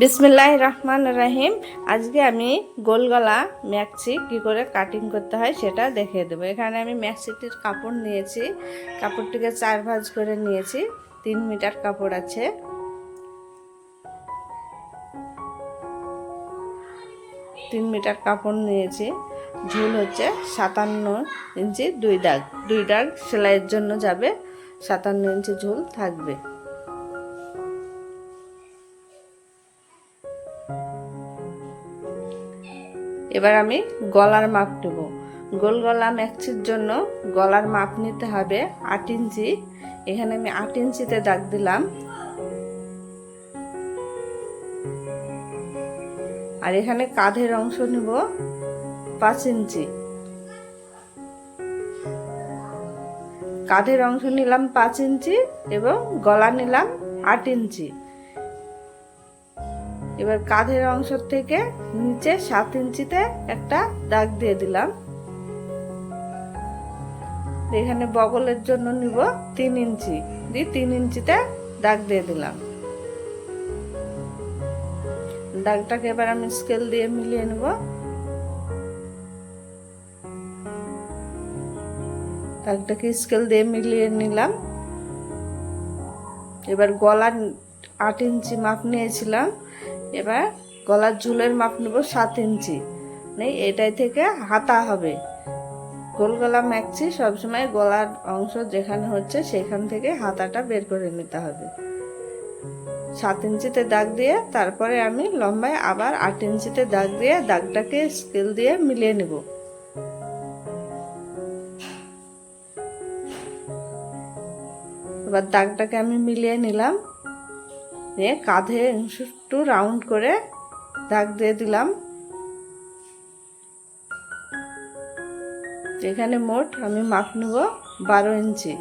বিসমিল্লাহ রহমান রাহিম আজকে আমি গোলগলা ম্যাক্সি কী করে কাটিং করতে হয় সেটা দেখিয়ে দেবো। এখানে আমি ম্যাক্সিটির কাপড় নিয়েছি। কাপড়টিকে চার ভাঁজ করে নিয়েছি। তিন মিটার কাপড় আছে। তিন মিটার কাপড় নিয়েছি। ঝুল হচ্ছে সাতান্ন ইঞ্চি দুই দাগ। দুই দাগ সেলাইয়ের জন্য যাবে। সাতান্ন ইঞ্চি ঝুল থাকবে। এবার আমি গলার মাপ নেব। গোল গলা ম্যাক্সির জন্য গলার মাপ নিতে হবে আট ইঞ্চি। এখানে আমি আট ইঞ্চিতে দাগ দিলাম। আর এখানে কাঁধের অংশ নিব পাঁচ ইঞ্চি। কাঁধের অংশ নিলাম পাঁচ ইঞ্চি এবং গলা নিলাম আট ইঞ্চি। এবার কাঁধের অংশ থেকে নিচে সাত ইঞ্চিতে একটা দাগ দিয়ে দিলাম। এখানে বগলের জন্য নিব তিন ইঞ্চি। দিয়ে তিন ইঞ্চিতে দাগ দিয়ে দিলাম। দাগটাকে এবার আমি স্কেল দিয়ে মিলিয়ে নেব। দাগটাকে স্কেল দিয়ে মিলিয়ে নিলাম। এবার গলার আট ইঞ্চি মাপ নিয়েছিলাম। এবার গলার ঝুলের মাপ নেব সাত ইঞ্চি। নেই, এটাই থেকে হাতা হবে। গোল গলা ম্যাকছি সবসময় গলার অংশ যেখানে হচ্ছে সেখান থেকে হাতাটা বের করে নিতে হবে। সাত ইঞ্চিতে দাগ দিয়ে তারপরে আমি লম্বায় আবার আট ইঞ্চিতে দাগ দিয়ে দাগটাকে স্কেল দিয়ে মিলিয়ে নেব। এবার দাগটাকে আমি মিলিয়ে নিলাম। নিয়ে কাঁধে একটু রাউন্ড করে দাগ দিয়ে দিলাম। এখানে মোট আমি মাপ নেব বারো ইঞ্চি।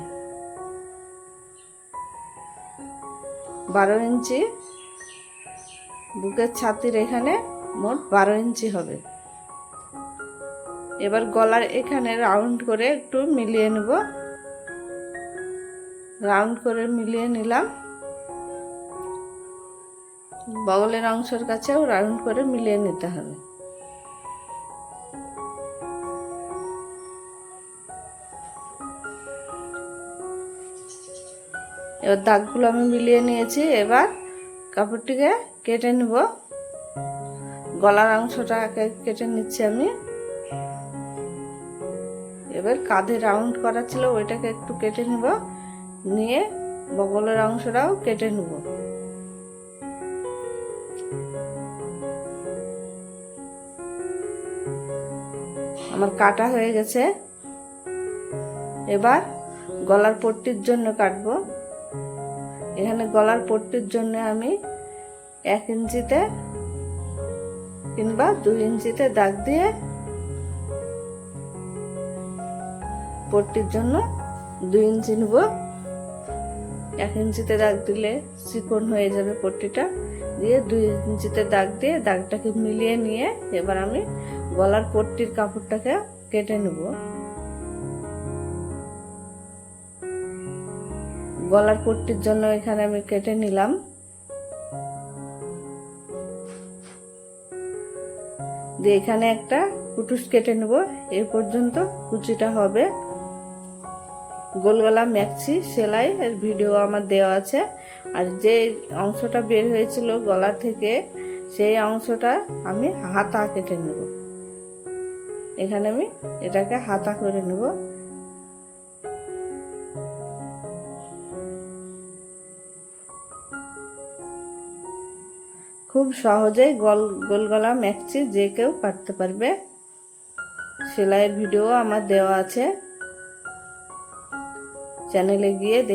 বারো ইঞ্চি, বুকের ছাতির এখানে মোট বারো ইঞ্চি হবে। এবার গলার এখানে রাউন্ড করে একটু মিলিয়ে নেব। রাউন্ড করে মিলিয়ে নিলাম। বগলের অংশের কাছেও রাউন্ড করে মিলিয়ে নিতে হবে। এবার দাগগুলো আমি মিলিয়ে নিয়েছি, এবার কাপড়টিকে কেটে নেব। গলার অংশটাকে কেটে নিচ্ছি আমি। এবার কাঁধে রাউন্ড করা ছিল, ওইটাকে একটু কেটে নেব। নিয়ে বগলের অংশটাও কেটে নেব। আমার কাটা হয়ে গেছে। এবার গলার পট্টির জন্য কাটবো। এখানে গলার পট্টির জন্য আমি এক ইঞ্চিতে কিংবা দুই ইঞ্চিতে দাগ দিয়ে পট্টির জন্য দুই ইঞ্চি নেব। এক ইঞ্চিতে দাগ দিলে চিকন হয়ে যাবে পট্টিটা। দিয়ে দুই ইঞ্চিতে দাগ দিয়ে দাগটাকে মিলিয়ে নিয়ে এবার আমি গলার পট্টির কাপড়টাকে কেটে নেব। গলার পট্টির জন্য এখানে আমি কেটে নিলাম। দিয়ে এখানে একটা কুটুস কেটে নেব। এ পর্যন্ত কুচিটা হবে। গোলগলা ম্যাক্সি সেলাই এর ভিডিও আমার দেওয়া আছে। আর যে অংশটা বের হয়েছিল গলা থেকে, সেই অংশটা আমি হাতা কেটে নেব। এখানে আমি এটাকে হাতা করে নেব। খুব সহজেই গল গোলগলা ম্যাক্সি যে কেউ কাটতে পারবে। সেলাইয়ের ভিডিও আমার দেওয়া আছে। চ্যানেলে গিয়ে দেখ